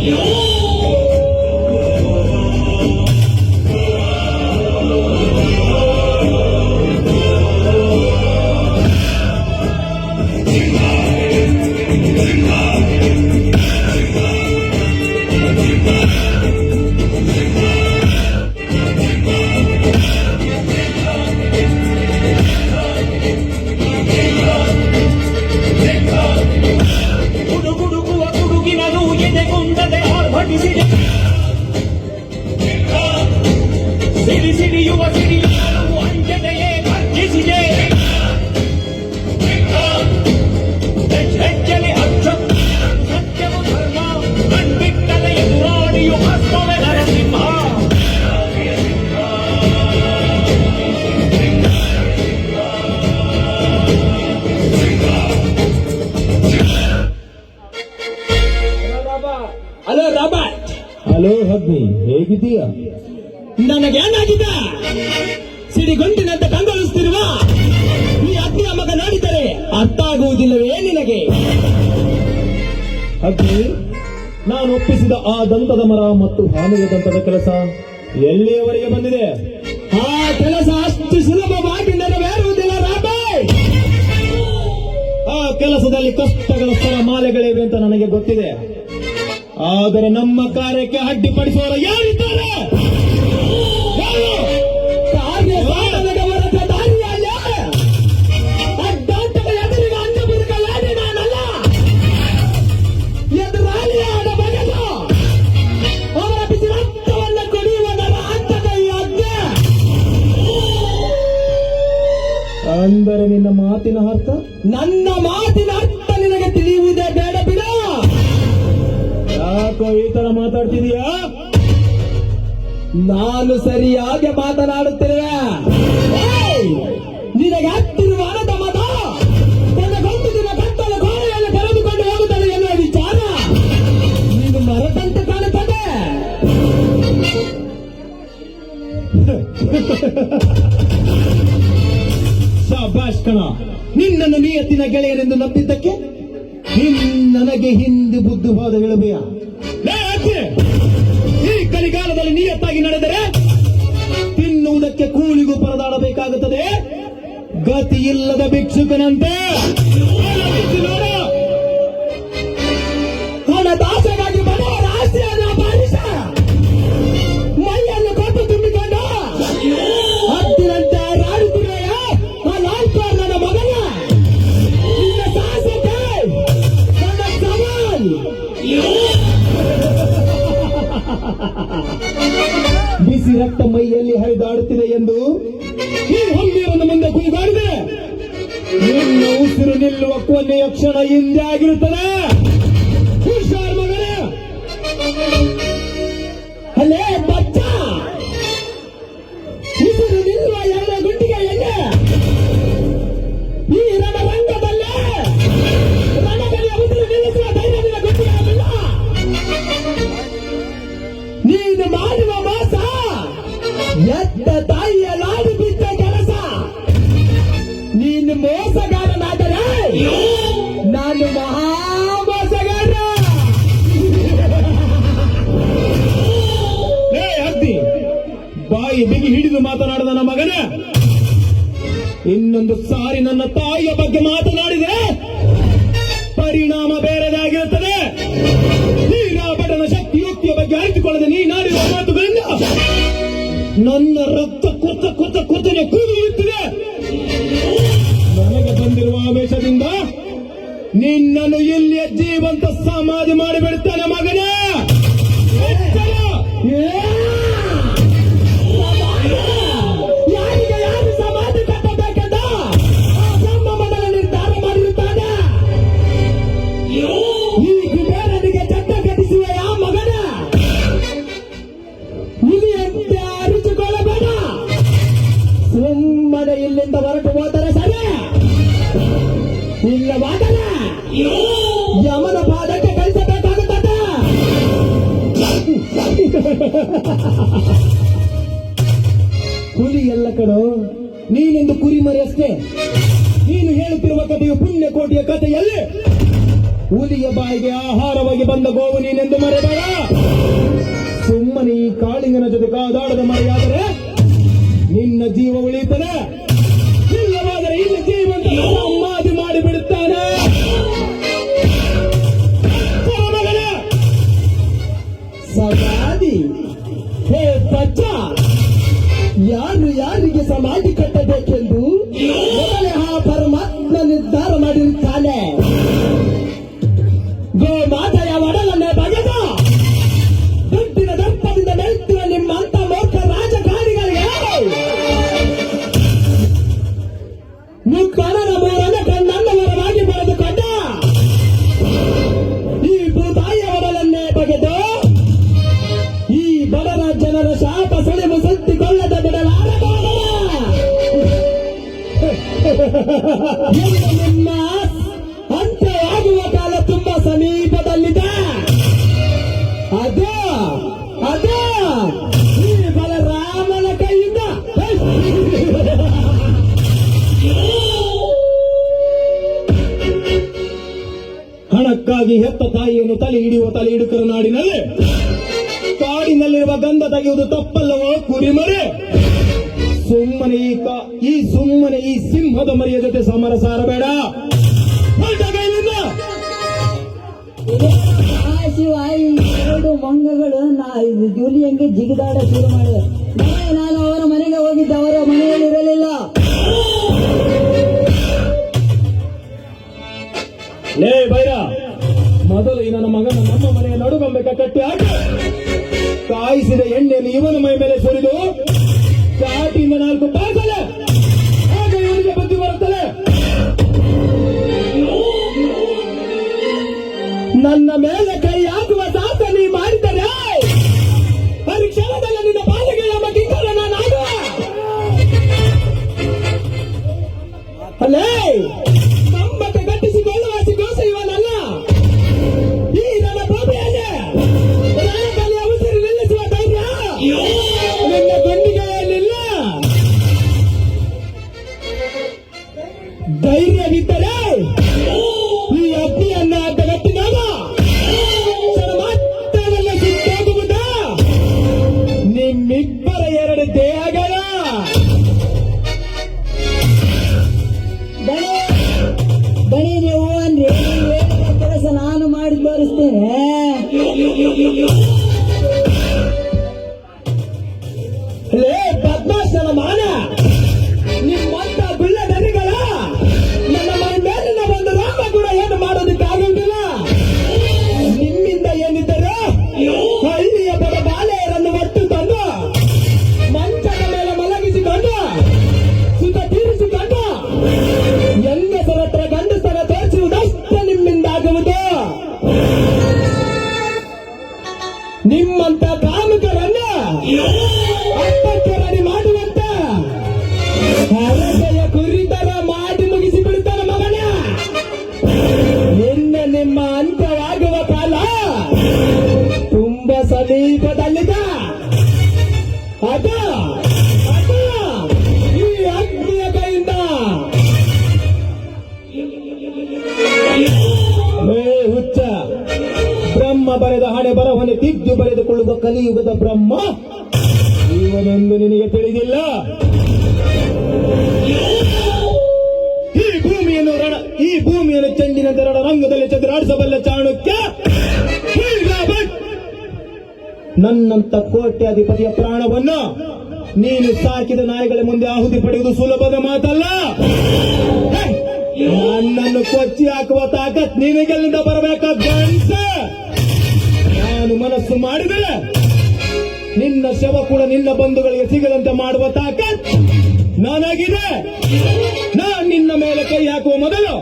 牛 ಅರ್ಥ ಆಗುವುದಿಲ್ಲವೇ ನಿನಗೆ? ಅಗ್ನಿ, ನಾನು ಒಪ್ಪಿಸಿದ ಆ ದಂತದ ಮರ ಮತ್ತು ಹಾನಿಯ ದಂತದ ಕೆಲಸ ಎಲ್ಲಿಯವರೆಗೆ ಬಂದಿದೆ? ಆ ಕೆಲಸ ಅಷ್ಟು ಸುಲಭವಾಗಿ ನೆರವೇರುವುದಿಲ್ಲ ಆ ಕೆಲಸದಲ್ಲಿ ಕಷ್ಟಗಳ ಸ್ಥಳ ಮಾಲೆಗಳಿವೆ ಅಂತ ನನಗೆ ಗೊತ್ತಿದೆ. ಆದರೆ ನಮ್ಮ ಕಾರ್ಯಕ್ಕೆ ಅಡ್ಡಿಪಡಿಸುವವರು ಯಾರಿದ್ದಾರೆ? ಅಂದರೆ ನಿನ್ನ ಮಾತಿನ ಅರ್ಥ? ನನ್ನ ಮಾತಿನ ಅರ್ಥ ನಿನಗೆ ತಿಳಿಯುವುದೇ ಬೇಡ ಬಿಡ. ಯಾಕೋ ಈ ತರ ಮಾತಾಡ್ತಿದೀಯಾ? ನಾನು ಸರಿಯಾಗಿ ಮಾತನಾಡುತ್ತಿರುವೆ ಏಯ್! ನಿನಗೆ ಹತ್ತಿರುವ ಅನದ ಮತ ತನಗೊಂದು ದಿನ ಕತ್ತಲ ಕೋಣೆಯಲ್ಲಿ ಕರೆದುಕೊಂಡು ಹೋಗುತ್ತದೆ ಎನ್ನುವ ವಿಚಾರ ನೀನು ಮರದಂತೆ ಕಾಣುತ್ತದೆ. ಶಾಬಾಷ್ ಕಣ ನಿನ್ನನ್ನು ನಿಯತ್ತಿನ ಗೆಳೆಯನೆಂದು ನಂಬಿದ್ದಕ್ಕೆ ನಿನ್ ನನಗೆ ಹಿಂದೆ ಬುದ್ಧಿ ಹೋದ ಹೇಳಬೇಯ ಈ ಕಲಿಗಾಲದಲ್ಲಿ ನಿಯತ್ತಾಗಿ ನಡೆದರೆ ತಿನ್ನುವುದಕ್ಕೆ ಕೂಲಿಗೂ ಪರದಾಡಬೇಕಾಗುತ್ತದೆ. ಗತಿ ಇಲ್ಲದ ಭಿಕ್ಷುಕನಂತೆ. ಬಿಸಿ ರಕ್ತ ಮೈಯಲ್ಲಿ ಹರಿದಾಡುತ್ತಿದೆ ಎಂದು ಈ ಹೊಂದಿರನ್ನು ಮುಂದೆ ಕೂಗಾಡಿದೆ. ನಿನ್ನ ಉಸಿರು ನಿಲ್ಲುವ ಕೊನೆಯ ಕ್ಷಣ ಹಿಂದೆ ಆಗಿರುತ್ತದೆ ಹಿಡಿದು ಮಾತನಾಡಿದ ನನ್ನ ಮಗನ, ಇನ್ನೊಂದು ಸಾರಿ ನನ್ನ ತಾಯಿಯ ಬಗ್ಗೆ ಮಾತನಾಡಿದೆ ಪರಿಣಾಮ ಬೇರೆದಾಗಿರುತ್ತದೆ. ಶಕ್ತಿ ಶಕ್ತಿಯುಕ್ತಿಯ ಬಗ್ಗೆ ಅರಿತುಕೊಳ್ಳದೆ ನೀನಾಡಿರುವ ಮಾತುಗಳಿಂದ ನನ್ನ ರಕ್ತ ಕೊತ್ತ ಕೊತ್ತ ಕೊತ್ತನೆ ಕೂಗುತ್ತಿದೆ ನನಗೆ ಬಂದಿರುವ ಆವೇಶದಿಂದ ನಿನ್ನನ್ನು ಇಲ್ಲಿಯ ಜೀವಂತ ಸಮಾಧಿ ಮಾಡಿಬಿಡುತ್ತಾನೆ ಮಗನೇ. ಇಲ್ಲಿಂದ ಹೊರಟು ಹೋದರೆ ಸರಿ? ಇಲ್ಲವಾದರೆ ಯಮನ ಪಾದಕ್ಕೆ ಕಳಿಸಬೇಕಾಗುತ್ತದೆ? ಹುಲಿ ಎಲ್ಲ ಕಡು ನೀನೊಂದು ಕುರಿಮರಿ ಅಷ್ಟೇ ನೀನು ಹೇಳುತ್ತಿರುವ ಕಥೆಯು ಪುಣ್ಯ ಕೋಟಿಯ ಕಥೆಯಲ್ಲಿ. ಹುಲಿಯ ಬಾಯಿಗೆ ಆಹಾರವಾಗಿ ಬಂದ ಗೋವು ನೀನೆಂದು ಮರೆಬೇಡ. ಸುಮ್ಮನೆ ಈ ಕಾಳಿಂಗನ ಜೊತೆ ಕಾದಾಡದ ಮರೆಯಾದರೆ ನಿನ್ನ ಜೀವ ಉಳಿಯುತ್ತದೆ. ಇಲ್ಲಿ ಜೀವಂತ ಮಾಡಿ ಬಿಡುತ್ತಾನೆ ಹಣಕ್ಕಾಗಿ ಹೆತ್ತ ತಾಯಿಯನ್ನು ತಲೆ ಹಿಡಿಯುವ ತಲೆ ಹಿಡುಕರು ನಾಡಿನಲ್ಲಿ. ಕಾಡಿನಲ್ಲಿರುವ ಗಂಧ ತೆಗೆಯುವುದು ತಪ್ಪಲ್ಲವೋ ಕುರಿಮರೆ? ಸುಮ್ಮನೆ ಈ ಕಾ- ಈ ಸುಮ್ಮನೆ ಈ ಸಿಂಹದ ಮರಿಯ ಜೊತೆ ಸಮರ ಸಾರಬೇಡ. ಹೊರಟ ಆ ಶಿವ ಎರಡು ಮಂಗಗಳು ನಾ ಜೂಲಿಯಂಗೆ ಜಿಗಿದಾಡ ಶುರು ಮಾಡಿದೆ ನಾನು ಅವರ ಮನೆಗೆ ಹೋಗಿದ್ದೆ ಅವರ ಮನೆಯಲ್ಲಿ ಇರಲಿಲ್ಲ. ಲೇ ಬೈರ ಮೊದಲು ಈ ನನ್ನ ಮಗನ ನಮ್ಮ ಮನೆಯ ನಡುಗೊಂಬೆ ಕಟ್ಟಿ ಹಾಕಿ ಕಾಯಿಸಿದ ಎಣ್ಣೆಯನ್ನು ಇವನ ಮೈ ಮೇಲೆ ಸುರಿದು ಚಾಟಿಯಿಂದ ನಾಲ್ಕು ಪಾಸಲೆ ನನ್ನ ಮೇಲೆ ಕೈ ಎರಡು ದೇಹಗಳ ದಣಿ ನೀವು ಅಂದ್ರೆ ಕೆಲಸ ನಾನು ಮಾಡಿ ತೋರಿಸ್ತೇನೆ. ಲೇ ಪದ್ಮಾಸನ ಮಾನ. ಬರೆದ ಹಣೆ ಬರವನ್ನು ತಿದ್ದು ಬರೆದುಕೊಳ್ಳುವ ಕಲಿಯುಗದ ಬ್ರಹ್ಮ. ಇವನೊಂದು ನಿನಗೆ ತಿಳಿದಿಲ್ಲ. ಈ ಭೂಮಿಯನ್ನು ರಣ, ಈ ಭೂಮಿಯನ್ನು ಚೆಂಡಿನಂತೆ ರಣರಂಗದಲ್ಲಿ ಚದುರಾಡಿಸಬಲ್ಲ ಚಾಣಕ್ಯ ನನ್ನಂತ ಕೋಟ್ಯಾಧಿಪತಿಯ ಪ್ರಾಣವನ್ನ ನೀನು ಸಾಕಿದ ನಾಯಿಗಳ ಮುಂದೆ ಆಹುತಿ ಪಡೆಯುವುದು ಸುಲಭದ ಮಾತಲ್ಲ. ನನ್ನನ್ನು ಕೊಚ್ಚಿ ಹಾಕುವ ತಾಕತ್ ನಿನಗೆಲ್ಲಿಂದ ಬರಬೇಕಾದ ಗಂಡ ನಾನು ಮನಸ್ಸು ಮಾಡಿದರೆ ನಿನ್ನ ಶವ ಕೂಡ ನಿನ್ನ ಬಂಧುಗಳಿಗೆ ಸಿಗದಂತೆ ಮಾಡುವ ತಾಕತ್ ನಾನಾಗಿದೆ. ನಾನ್ ನಿನ್ನ ಮೇಲೆ ಕೈ ಹಾಕುವ ಮೊದಲು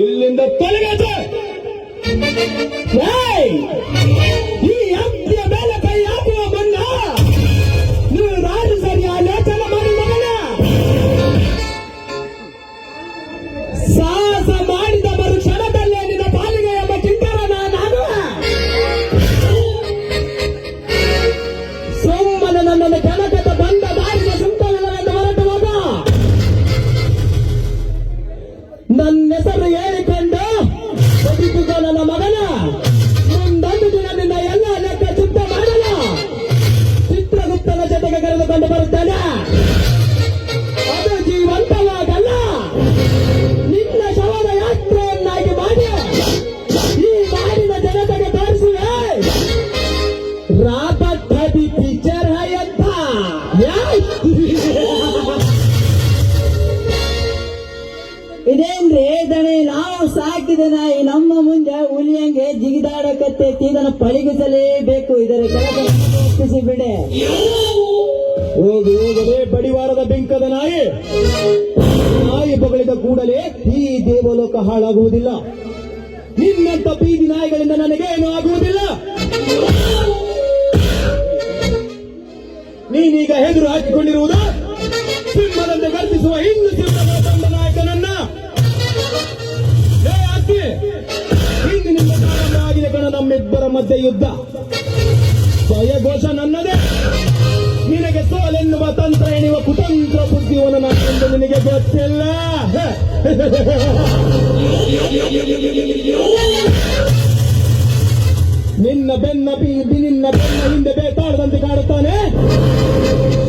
ಇಲ್ಲಿಂದ ತೊಲಗದೆ. ಜಿಗಿದಾಡಕತ್ತೈತಿ ಇದನ್ನು ಪಳಗಿಸಲೇಬೇಕು. ಇದರ ಕೆಲಸ ಬಿಡೆ. ಹೋಗು, ಹೋಗದೆ ಬಡಿವಾರದ ಬೆಂಕದ ನಾಯಿ. ನಾಯಿ ಬಗಳಿದ ಕೂಡಲೇ ಈ ದೇವಲೋಕ ಹಾಳಾಗುವುದಿಲ್ಲ. ನಿನ್ನಂತ ಬೀದಿ ನಾಯಿಗಳಿಂದ ನನಗೆ ಏನು ಆಗುವುದಿಲ್ಲ. ನೀನೀಗ ಹೆದರು ಹಾಕಿಕೊಂಡಿರುವುದು. ಸಿಂಹದಂತೆ ಗರ್ಜಿಸುವ ಹಿಂದೂ ಸಿಂಹದ ನಮ್ಮಿಬ್ಬರ ಮಧ್ಯೆ ಯುದ್ಧ. ಜಯಘೋಷ ನನ್ನದೇ. ನಿನಗೆ ಸೋಲೆನ್ನುವ ತಂತ್ರ ಎನ್ನುವ ಕುತಂತ್ರ ಬುದ್ಧಿವನ್ನು ನಾನು ನಿನಗೆ ಗೊತ್ತಿಲ್ಲ. ನಿನ್ನ ಬೆನ್ನ ಬಿ ನಿನ್ನ ಬೆನ್ನ ಹಿಂದೆ ಬೇಕಾಡದಂತೆ ಕಾಡುತ್ತಾನೆ.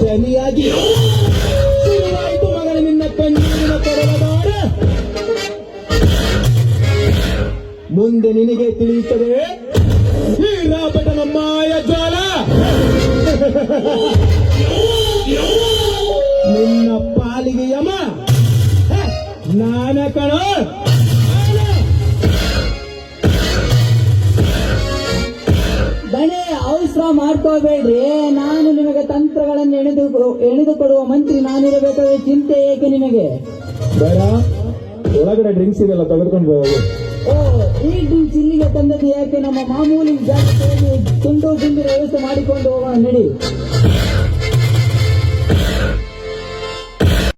ಸರಿಯಾಗಿ ಶುರುವಾಯಿತು ಮಗನ, ನಿನ್ನ ಕಣ್ಣೀರಿನ ಕೊಡಲದಾಡ ಮುಂದೆ ನಿನಗೆ ತಿಳಿಯುತ್ತದೆ. ನಿನ್ನ ಪಾಲಿಗೆ ಯಮ. ಹ, ನಾನ ಕಣ. ದಣೆ ಅವಸರ ಮಾಡ್ಕೋಬೇಡ್ರಿ. ನಾನು ನಿಮಗೆ ತಂತ್ರಗಳನ್ನು ಎಳೆದು ಎಣೆದು ಕೊಡುವ ಮಂತ್ರಿ ನಾನಿರಬೇಕಾದ್ರೆ ಚಿಂತೆ ಏಕೆ ನಿಮಗೆ? ಬೇಡ ಒಳಗಡೆ ಡ್ರಿಂಕ್ಸ್ ಇದೆಲ್ಲ ತೆಗೆದುಕೊಂಡು ಹೋಗು. ಓ ಜಿಲ್ಲೆಗೆ ತಂದದ್ದು ಯಾಕೆ? ನಮ್ಮ ಮಾಮೂಲಿ ಜಾಗದಲ್ಲಿ ತುಂಡು ತುಂಬಿರ ವ್ಯವಸ್ಥೆ ಮಾಡಿಕೊಂಡು ಹೋಗೋಣ ನಡಿ.